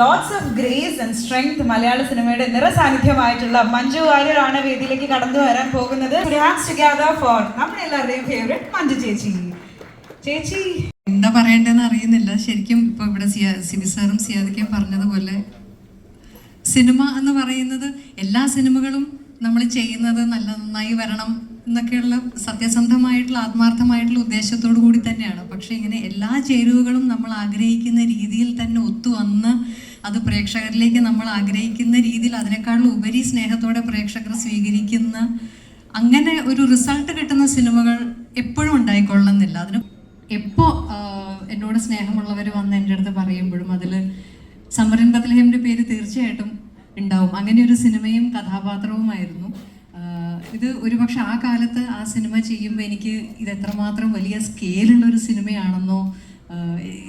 Lots of grace and strength മലയാള സിനിമയുടെ നിറസാന്നിധ്യമായിട്ടുള്ള മഞ്ജു വാര്യരാണ് വേദിയിലേക്ക് കടന്നു വരാൻ പോകുന്നത്. ഫോർ നമ്മുടെ ഫേവറേറ്റ് മഞ്ജു ചേച്ചി. ചേച്ചി എന്താ പറയേണ്ടതെന്ന് അറിയുന്നില്ല. ശരിക്കും ഇപ്പോൾ ഇവിടെ സിയാ സിബി പറഞ്ഞതുപോലെ സിനിമ എന്ന് പറയുന്നത് എല്ലാ സിനിമകളും നമ്മൾ ചെയ്യുന്നത് നല്ല നന്നായി വരണം എന്നൊക്കെയുള്ള സത്യസന്ധമായിട്ടുള്ള ആത്മാർത്ഥമായിട്ടുള്ള ഉദ്ദേശത്തോടു കൂടി തന്നെയാണ്. പക്ഷേ ഇങ്ങനെ എല്ലാ ചേരുവകളും നമ്മൾ ആഗ്രഹിക്കുന്ന രീതിയിൽ തന്നെ ഒത്തുവന്ന് അത് പ്രേക്ഷകരിലേക്ക് നമ്മൾ ആഗ്രഹിക്കുന്ന രീതിയിൽ അതിനേക്കാളും ഉപരി സ്നേഹത്തോടെ പ്രേക്ഷകർ സ്വീകരിക്കുന്ന അങ്ങനെ ഒരു റിസൾട്ട് കിട്ടുന്ന സിനിമകൾ എപ്പോഴും ഉണ്ടായിക്കൊള്ളുന്നില്ല അതിന് എപ്പോൾ എന്നോട് സ്നേഹമുള്ളവർ വന്ന് എന്റെ അടുത്ത് പറയുമ്പോഴും അതിൽ സമരൻ ബത്ലഹേമിന്റെ പേര് തീർച്ചയായിട്ടും ഉണ്ടാവും. അങ്ങനെ ഒരു സിനിമയും കഥാപാത്രവുമായിരുന്നു. ഇത് ഒരുപക്ഷെ ആ കാലത്ത് ആ സിനിമ ചെയ്യുമ്പോൾ എനിക്ക് ഇത് എത്രമാത്രം വലിയ സ്കെയിലുള്ള ഒരു സിനിമയാണെന്നോ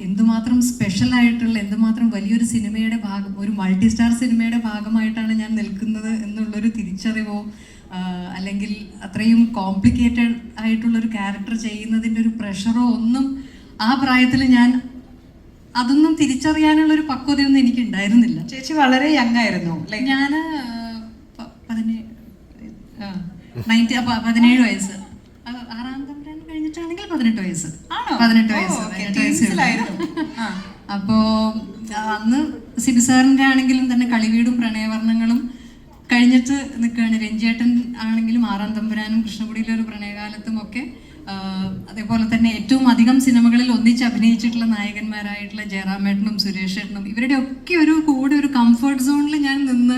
എന്തുമാത്രം സ്പെഷ്യൽ ആയിട്ടുള്ള എന്തുമാത്രം വലിയൊരു സിനിമയുടെ ഭാഗം ഒരു മൾട്ടി സ്റ്റാർ സിനിമയുടെ ഭാഗമായിട്ടാണ് ഞാൻ നിൽക്കുന്നത് എന്നുള്ളൊരു തിരിച്ചറിവോ അല്ലെങ്കിൽ അത്രയും കോംപ്ലിക്കേറ്റഡ് ആയിട്ടുള്ളൊരു ക്യാരക്ടർ ചെയ്യുന്നതിന്റെ ഒരു പ്രഷറോ ഒന്നും ആ പ്രായത്തിൽ ഞാൻ അതൊന്നും തിരിച്ചറിയാനുള്ള ഒരു പക്വതയൊന്നും എനിക്ക് ഉണ്ടായിരുന്നില്ല ചേച്ചി വളരെ യങ് ആയിരുന്നു ഞാൻ നയന്റി പതിനേഴ് വയസ്സ് ആ, ആറാം തമ്പുരാൻ കഴിഞ്ഞിട്ടാണെങ്കിൽ പതിനെട്ട് വയസ്സ് ആണോ? പതിനെട്ട് വയസ്സ്. പതിനെട്ട്. അപ്പോ അന്ന് സിബി സാറിന്റെ ആണെങ്കിലും തന്നെ കളിവീടും പ്രണയവർണങ്ങളും കഴിഞ്ഞിട്ട് നിൽക്കുകയാണ് രഞ്ജേട്ടൻ ആണെങ്കിലും ആറാം തമ്പുരാനും കൃഷ്ണകുടിയിലെ ഒരു പ്രണയകാലത്തും ഒക്കെ അതേപോലെ തന്നെ ഏറ്റവും അധികം സിനിമകളിൽ ഒന്നിച്ച് അഭിനയിച്ചിട്ടുള്ള നായകന്മാരായിട്ടുള്ള ജയറാമേട്ടനും സുരേഷ് ഏട്ടനും ഇവരുടെ ഒക്കെ ഒരു കൂടെ ഒരു കംഫർട്ട് സോണിൽ ഞാൻ നിന്ന്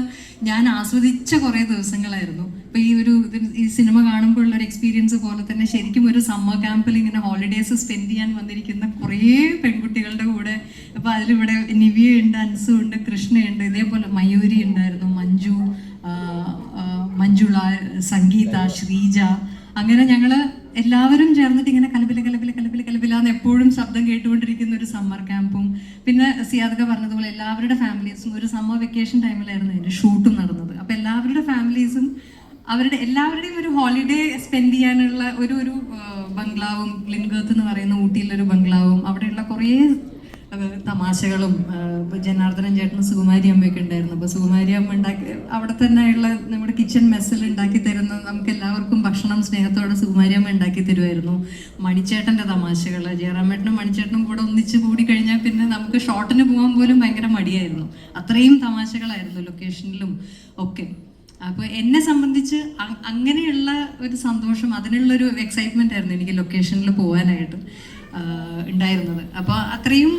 ഞാൻ ആസ്വദിച്ച കുറേ ദിവസങ്ങളായിരുന്നു. ഇപ്പൊ ഈ ഒരു ഈ സിനിമ കാണുമ്പോഴുള്ള ഒരു എക്സ്പീരിയൻസ് പോലെ തന്നെ ശരിക്കും ഒരു സമ്മർ ക്യാമ്പിൽ ഇങ്ങനെ ഹോളിഡേസ് സ്പെൻഡ് ചെയ്യാൻ വന്നിരിക്കുന്ന കുറേ പെൺകുട്ടികളുടെ കൂടെ. അപ്പൊ അതിലിവിടെ നിവിയ ഉണ്ട് അൻസു ഉണ്ട് കൃഷ്ണയുണ്ട് ഇതേപോലെ മയൂരി ഉണ്ടായിരുന്നു മഞ്ജു മഞ്ജുള സംഗീത ശ്രീജ. അങ്ങനെ ഞങ്ങൾ എല്ലാവരും ചേർന്നിട്ട് ഇങ്ങനെ കലപില കലപില കലപില കലപില എന്ന് എപ്പോഴും ശബ്ദം കേട്ടുകൊണ്ടിരിക്കുന്ന ഒരു സമ്മർ ക്യാമ്പും പിന്നെ സിയാദക പറഞ്ഞതുപോലെ എല്ലാവരുടെ ഫാമിലീസും ഒരു സമ്മർ വെക്കേഷൻ ടൈമിലായിരുന്നു അതിന്റെ ഷൂട്ടും നടന്നത്. അപ്പൊ എല്ലാവരുടെ ഫാമിലീസും അവരുടെ എല്ലാവരുടെയും ഒരു ഹോളിഡേ സ്പെൻഡ് ചെയ്യാനുള്ള ഒരു ഒരു ബംഗ്ലാവും ലിൻഗത്ത് എന്ന് പറയുന്ന ഊട്ടിയിലൊരു ബംഗ്ലാവും അവിടെയുള്ള കുറേ തമാശകളും ജനാർദ്ദനൻ ചേട്ടനും സുകുമാരി അമ്മയൊക്കെ ഉണ്ടായിരുന്നു. അപ്പോൾ സുകുമാരി അമ്മ ഉണ്ടാക്കി അവിടെ തന്നെയുള്ള നമ്മുടെ കിച്ചൺ മെസ്സിൽ ഉണ്ടാക്കി തരുന്ന നമുക്ക് എല്ലാവർക്കും ഭക്ഷണം സ്നേഹത്തോടെ സുകുമാരി അമ്മ ഉണ്ടാക്കി തരുമായിരുന്നു. മണിച്ചേട്ടന്റെ തമാശകൾ ജയറാമേട്ടനും മണിച്ചേട്ടനും കൂടെ ഒന്നിച്ച് കൂടി കഴിഞ്ഞാൽ പിന്നെ നമുക്ക് ഷോട്ടിന് പോകാൻ പോലും ഭയങ്കര മടിയായിരുന്നു. അത്രയും തമാശകളായിരുന്നു ലൊക്കേഷനിലും ഒക്കെ. അപ്പോൾ എന്നെ സംബന്ധിച്ച് അങ്ങനെയുള്ള ഒരു സന്തോഷം അതിനുള്ളൊരു എക്സൈറ്റ്മെന്റ് ആയിരുന്നു എനിക്ക് ലൊക്കേഷനിൽ പോകാനായിട്ട് ഉണ്ടായിരുന്നത്. അപ്പോൾ അത്രയും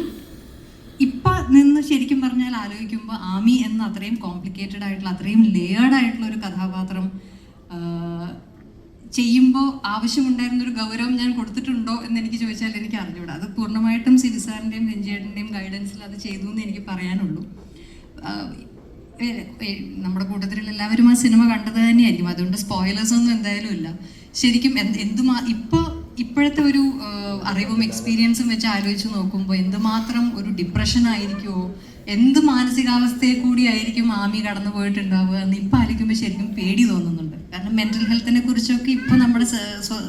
ശരിക്കും പറഞ്ഞാൽ ആലോചിക്കുമ്പോൾ ആമി എന്ന അത്രയും കോംപ്ലിക്കേറ്റഡ് ആയിട്ടുള്ള അത്രയും ലേയേർഡ് ആയിട്ടുള്ള ഒരു കഥാപാത്രം ചെയ്യുമ്പോൾ ആവശ്യമുണ്ടായിരുന്ന ഒരു ഗൗരവം ഞാൻ കൊടുത്തിട്ടുണ്ടോ എന്ന് എനിക്ക് ചോദിച്ചാൽ എനിക്ക് അറിഞ്ഞൂടാ. അത് പൂർണമായിട്ടും സിരിസാറിന്റെയും രഞ്ജിയേട്ടന്റെയും ഗൈഡൻസിൽ അത് ചെയ്തു എന്ന് എനിക്ക് പറയാനുള്ളൂ. നമ്മുടെ കൂട്ടത്തിലുള്ള എല്ലാവരും ആ സിനിമ കണ്ടത് തന്നെയായിരിക്കും. അതുകൊണ്ട് സ്പോയിലേഴ്സ് ഒന്നും എന്തായാലും ഇല്ല. ശരിക്കും എന്ത് എന്തുമാ ഇപ്പോൾ ഇപ്പോഴത്തെ ഒരു അറിവും എക്സ്പീരിയൻസും വെച്ച് ആലോചിച്ച് നോക്കുമ്പോൾ എന്തുമാത്രം ഒരു ഡിപ്രഷൻ ആയിരിക്കുമോ എന്ത് മാനസികാവസ്ഥയെ കൂടി ആയിരിക്കും ആമി കടന്നു പോയിട്ടുണ്ടാവുക എന്ന് ഇപ്പം ആലോചിക്കുമ്പോൾ ശരിക്കും പേടി തോന്നുന്നുണ്ട്. കാരണം മെന്റൽ ഹെൽത്തിനെ കുറിച്ചൊക്കെ ഇപ്പം നമ്മുടെ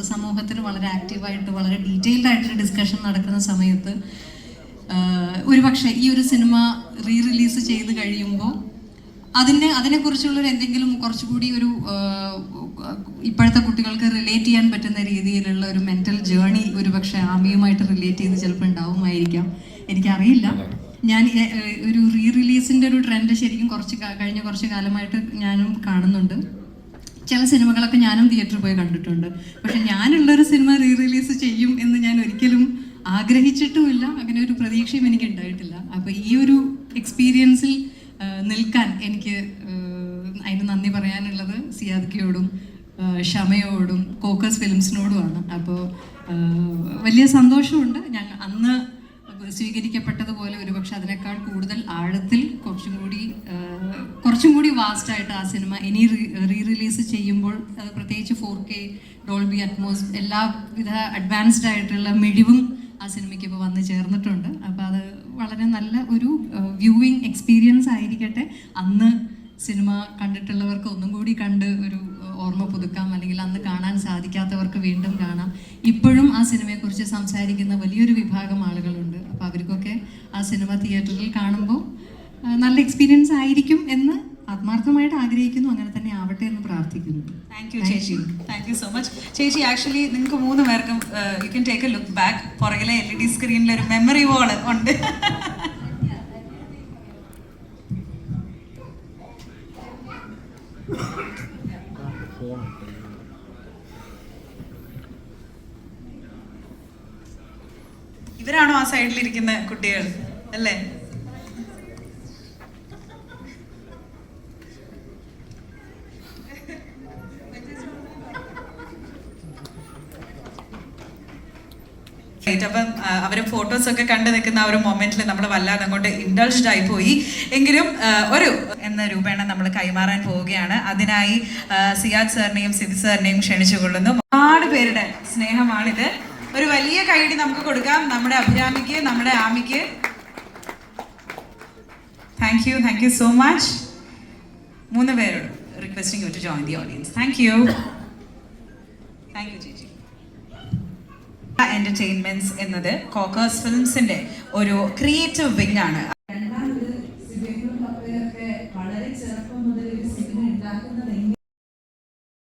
സമൂഹത്തിൽ വളരെ ആക്റ്റീവായിട്ട് വളരെ ഡീറ്റെയിൽഡ് ആയിട്ടൊരു ഡിസ്കഷൻ നടക്കുന്ന സമയത്ത് ഒരു പക്ഷേ ഈ ഒരു സിനിമ റീ റിലീസ് ചെയ്ത് കഴിയുമ്പോൾ അതിന് അതിനെക്കുറിച്ചുള്ള എന്തെങ്കിലും കുറച്ചുകൂടി ഒരു ഇപ്പോഴത്തെ കുട്ടികൾക്ക് റിലേറ്റ് ചെയ്യാൻ പറ്റുന്ന രീതിയിലുള്ള ഒരു മെന്റൽ ജേർണി ഒരുപക്ഷെ ആമിയുമായിട്ട് റിലേറ്റ് ചെയ്ത് ചിലപ്പോൾ ഉണ്ടാവുമായിരിക്കാം. എനിക്കറിയില്ല. ഞാൻ ഒരു റീ റിലീസിന്റെ ഒരു ട്രെൻഡ് ശരിക്കും കുറച്ച് കഴിഞ്ഞ കുറച്ച് കാലമായിട്ട് ഞാനും കാണുന്നുണ്ട്. ചില സിനിമകളൊക്കെ ഞാനും തിയേറ്ററിൽ പോയി കണ്ടിട്ടുണ്ട്. പക്ഷെ ഞാനുള്ളൊരു സിനിമ റീ റിലീസ് ചെയ്യും എന്ന് ഞാൻ ഒരിക്കലും ആഗ്രഹിച്ചിട്ടുമില്ല. അങ്ങനെ ഒരു പ്രതീക്ഷയും എനിക്ക് ഉണ്ടായിട്ടില്ല അപ്പോൾ ഈ ഒരു എക്സ്പീരിയൻസിൽ നിൽക്കാൻ എനിക്ക് അതിന് നന്ദി പറയാനുള്ളത് സിയാദ്ക്കയോടും ഷമയോടും കോക്കസ് ഫിലിംസിനോടുമാണ്. അപ്പോൾ വലിയ സന്തോഷമുണ്ട്. ഞങ്ങൾ അന്ന് സ്വീകരിക്കപ്പെട്ടതുപോലെ ഒരുപക്ഷെ അതിനേക്കാൾ കൂടുതൽ ആഴത്തിൽ കുറച്ചും കൂടി കുറച്ചും കൂടി വാസ്റ്റായിട്ട് ആ സിനിമ ഇനി റീ റിലീസ് ചെയ്യുമ്പോൾ പ്രത്യേകിച്ച് ഫോർ കെ ഡോൾബി അറ്റ്മോസ് എല്ലാവിധ അഡ്വാൻസ്ഡ് ആയിട്ടുള്ള മിഴിവും ആ സിനിമയ്ക്ക് ഇപ്പോൾ വന്ന് ചേർന്നിട്ടുണ്ട്. അപ്പോൾ അത് വളരെ നല്ല ഒരു വ്യൂവിങ് എക്സ്പീരിയൻസ് ആയിരിക്കട്ടെ. അന്ന് സിനിമ കണ്ടിട്ടുള്ളവർക്ക് ഒന്നും കൂടി കണ്ട് ഒരു ഓർമ്മ പുതുക്കാം. അല്ലെങ്കിൽ അന്ന് കാണാൻ സാധിക്കാത്തവർക്ക് വീണ്ടും കാണാം. ഇപ്പോഴും ആ സിനിമയെക്കുറിച്ച് സംസാരിക്കുന്ന വലിയൊരു വിഭാഗം ആളുകളുണ്ട്. അപ്പോൾ അവർക്കൊക്കെ ആ സിനിമ തിയേറ്ററിൽ കാണുമ്പോൾ നല്ല എക്സ്പീരിയൻസ് ആയിരിക്കും എന്ന് ആത്മാർത്ഥമായിട്ട് ആഗ്രഹിക്കുന്നു. അങ്ങനെ ആവട്ടെ എന്ന് പ്രാർത്ഥിക്കുന്നു. താങ്ക് യു ചേച്ചി. താങ്ക് യു സോ മച്ച് ചേച്ചി ആക്ച്വലി നിങ്ങൾക്ക് മൂന്ന് പേർക്കും you can take a look back പുറകിലെ എൽ ഇ ഡി സ്ക്രീനിൽ ഒരു മെമ്മറി വോൾ ഉണ്ട്. ഇവരാണോ ആ സൈഡിലിരിക്കുന്ന കുട്ടികൾ? അല്ലേ? അപ്പം അവരെ ഫോട്ടോസൊക്കെ കണ്ടു നിൽക്കുന്ന ആ ഒരു മൊമെന്റിൽ നമ്മൾ വല്ലാതെ അങ്ങോട്ട് ഇൻഡൾജ്ഡ് ആയി പോയി. എങ്കിലും ഒരു എന്ന രൂപേണ നമ്മൾ കൈമാറാൻ പോവുകയാണ്. അതിനായി സിയാദ് സാറിനെയും സിബി സാറിനെയും ക്ഷണിച്ചുകൊള്ളുന്നു ഒരുപാട് പേരുടെ സ്നേഹമാണിത്. ഒരു വലിയ കൈയടി നമുക്ക് കൊടുക്കാം. നമ്മുടെ അഭിരാമിക്ക് നമ്മുടെ ആമിക്ക്. Thank you thank you so much മൂന്ന് പേരോട് requesting you to join the audience thank you thank you ചേച്ചി എന്റർടൈൻമെന്റ്സ് എന്നത് കോക്കേഴ്സ് ഫിലിംസിന്റെ ഒരു ക്രിയേറ്റീവ് വിങ് ആണ്.